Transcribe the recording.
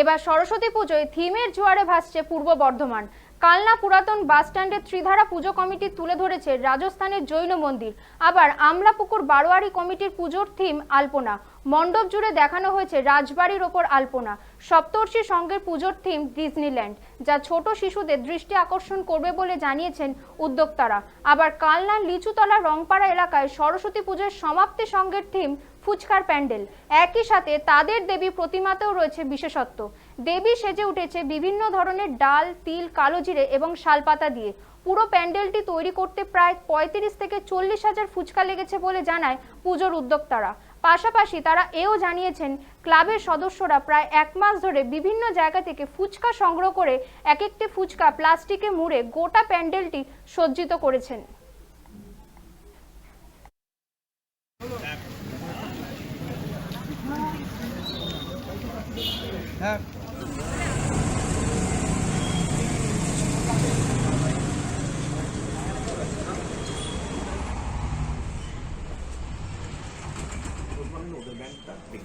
এবার সরস্বতী পুজোয় থিমের জোয়ারে ভাসছে পূর্ব বর্ধমান। কালনা পুরাতন বাসস্ট্যান্ডের ত্রিধারা পুজো কমিটি তুলে ধরেছে রাজস্থানের জৈন মন্দির। আবার আমলাপুকুর বারোয়ারি কমিটির পুজোর থিম আলপনা। মণ্ডপ জুড়ে দেখানো হয়েছে রাজবাড়ির ওপর আলপনা। সপ্তর্ষি সঙ্গের পুজোর থিম ডিজনিল্যান্ড, যা ছোট শিশুদের দৃষ্টি আকর্ষণ করবে বলে জানিয়েছেন উদ্যোক্তারা। আবার কালনার লিচুতলা রংপাড়া এলাকায় সরস্বতী পুজোর সমাপ্তি সঙ্গের থিম ফুচকার প্যান্ডেল। একই সাথে তাদের দেবী প্রতিমাতেও রয়েছে বিশেষত্ব। দেবী সেজে উঠেছে বিভিন্ন ধরনের ডাল, তিল, কালো জিরে এবং শালপাতা দিয়ে। পুরো প্যান্ডেলটি তৈরি করতে প্রায় পঁয়ত্রিশ থেকে চল্লিশ হাজার ফুচকা লেগেছে বলে জানায় পুজোর উদ্যোক্তারা। পাশাপাশি তারা এও জানিয়েছেন, ক্লাবের সদস্যরা প্রায় এক মাস ধরে বিভিন্ন জায়গা থেকে ফুচকা সংগ্রহ করে এক একটি ফুচকা প্লাস্টিকে মুড়ে গোটা প্যান্ডেলটি সজ্জিত করেছেন। ครับหนูเดินแบงค์ตัดปิด